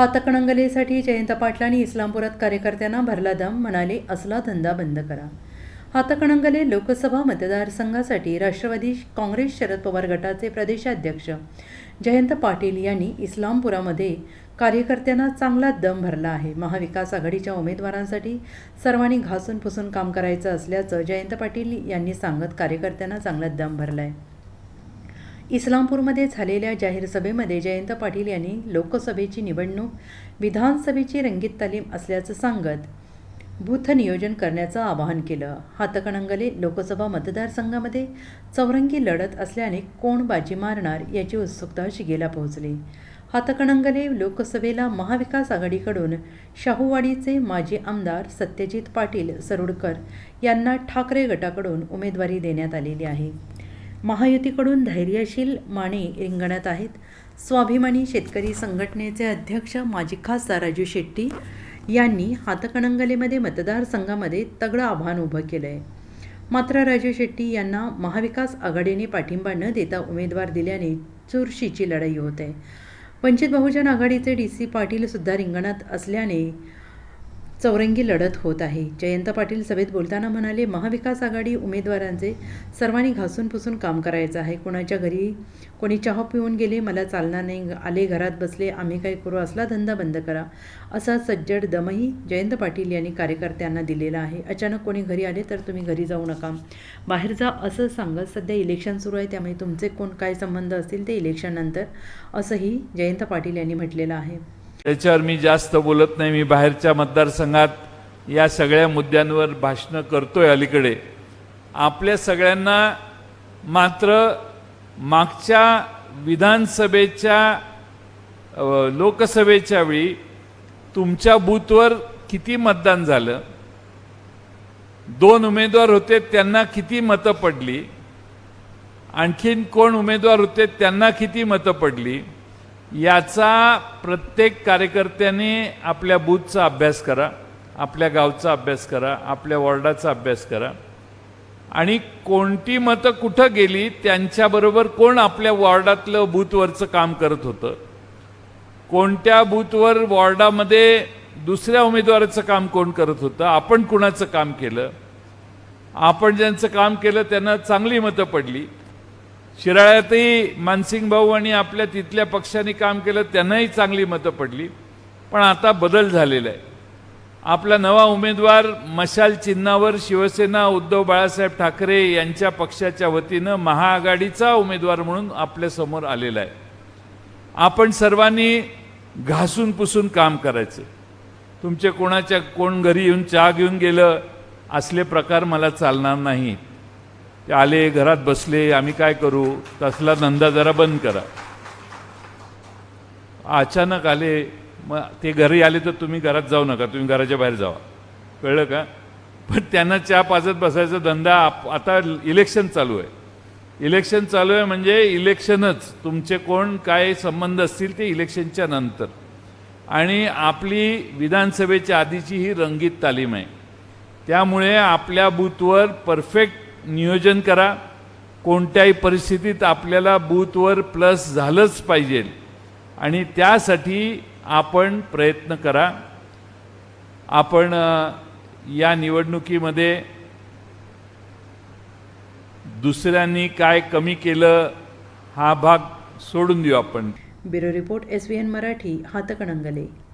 हातकणंगलेसाठी जयंत पाटलांनी इस्लामपुरात कार्यकर्त्यांना भरला दम म्हणाले असला धंदा बंद करा. हातकणंगले लोकसभा मतदारसंघासाठी राष्ट्रवादी काँग्रेस शरद पवार गटाचे प्रदेशाध्यक्ष जयंत पाटील यांनी इस्लामपुरामध्ये कार्यकर्त्यांना चांगला दम भरला आहे. महाविकास आघाडीच्या उमेदवारांसाठी सर्वांनी घासून पुसून काम करायचं असल्याचं जयंत पाटील यांनी सांगत कार्यकर्त्यांना चांगला दम भरला आहे इस्लामपूरमध्ये झालेल्या जाहीर सभेमध्ये जयंत पाटील यांनी लोकसभेची निवडणूक विधानसभेची रंगीत तालीम असल्याचं सांगत बूथ नियोजन करण्याचं आवाहन केलं. हातकणंगले लोकसभा मतदारसंघामध्ये चौरंगी लढत असल्याने कोण बाजी मारणार याची उत्सुकता शिगेला पोहोचली. हातकणंगले लोकसभेला महाविकास आघाडीकडून शाहूवाडीचे माजी आमदार सत्यजित पाटील सरुडकर यांना ठाकरे गटाकडून उमेदवारी देण्यात आलेली आहे. महायुतीकडून धैर्यशील माने रिंगणात आहेत. स्वाभिमानी शेतकरी संघटनेचे अध्यक्ष माजी खासदार राजू शेट्टी यांनी हातकणंगलेमध्ये मतदारसंघामध्ये तगडं आव्हान उभं केलं आहे मात्र राजू शेट्टी यांना महाविकास आघाडीने पाठिंबा न देता उमेदवार दिल्याने चुरशीची लढाई होत आहे. वंचित बहुजन आघाडीचे डी सी पाटीलसुद्धा रिंगणात असल्याने चौरंगी लढत होत आहे. जयंत पाटील सभेत बोलताना म्हणाले महाविकास आघाडी उमेदवारांचे सर्वांनी घासून पुसून काम करायचं आहे. कोणाच्या घरी कोणी चहा पिऊन गेले मला चालणार नाही. आले घरात बसले आम्ही काय करू. असला धंदा बंद करा. असा सज्जड दमही जयंत पाटील यांनी कार्यकर्त्यांना दिलेला आहे. अचानक कोणी घरी आले तर तुम्ही घरी जाऊ नका. बाहेर जा असं सांगत सध्या इलेक्शन सुरू आहे. त्यामुळे तुमचे कोण काय संबंध असतील ते इलेक्शननंतर असंही जयंत पाटील यांनी म्हटलेलं आहे. त्याच्यावर मी जास्त बोलत नाही. मी बाहेरच्या मतदारसंघात या सगळ्या मुद्द्यांवर भाषणं करतोय अलीकडे. आपल्या सगळ्यांना मात्र मागच्या विधानसभेच्या लोकसभेच्या वेळी तुमच्या बूथवर किती मतदान झालं? दोन उमेदवार होते त्यांना किती मतं पडली? आणखीन कोण उमेदवार होते त्यांना किती मतं पडली? याचा प्रत्येक कार्यकर्त्याने आपल्या बूथचा अभ्यास करा आपल्या गावचा अभ्यास करा आपल्या वॉर्डाचा अभ्यास करा. आणि कोणती मतं कुठं गेली त्यांच्याबरोबर कोण आपल्या वॉर्डातलं बूथवरचं काम करत होतं? कोणत्या बूथवर वॉर्डामध्ये दुसऱ्या उमेदवाराचं काम कोण करत होतं? आपण कुणाचं काम केलं? आपण ज्यांचं काम केलं त्यांना चांगली मतं पडली. शिराळ्यातही मानसिंग भाऊ आणि आपल्या तिथल्या पक्षाने काम केलं त्यांनाही चांगली मतं पडली. पण आता बदल झालेला आहे. आपला नवा उमेदवार मशाल चिन्हावर शिवसेना उद्धव बाळासाहेब ठाकरे यांच्या पक्षाच्या वतीनं महाआघाडीचा उमेदवार म्हणून आपल्यासमोर आलेला आहे. आपण सर्वांनी घासून पुसून काम करायचं. तुमचे कोणाच्या कोण घरी येऊन चहा घेऊन गेलं असले प्रकार मला चालणार नाही. ते आले घरात बसले आम्ही काय करू? तसला धंदा जरा बंद करा. अचानक आले मग ते घरी आले तर तुम्ही घरात जाऊ नका तुम्ही घराच्या बाहेर जावा. कळलं का? पण त्यांना चहा पाजत बसायचा धंदा आप- आता इलेक्शन चालू आहे. इलेक्शन चालू आहे म्हणजे इलेक्शनच तुमचे कोण काय संबंध असतील ते इलेक्शनच्या नंतर. आणि आपली विधानसभेच्या आधीची ही रंगीत तालीम आहे. त्यामुळे आपल्या बूथवर परफेक्ट नियोजन करा. कोणत्याही परिस्थितीत आपल्याला बूथवर प्लस झालंच पाहिजे. आणि त्यासाठी आपण प्रयत्न करा. आपण या निवडणुकीमध्ये दुसऱ्यांनी काय कमी केलं हा भाग सोडून देऊ आपण. Bureau report S V N Marathi Hatkanangale.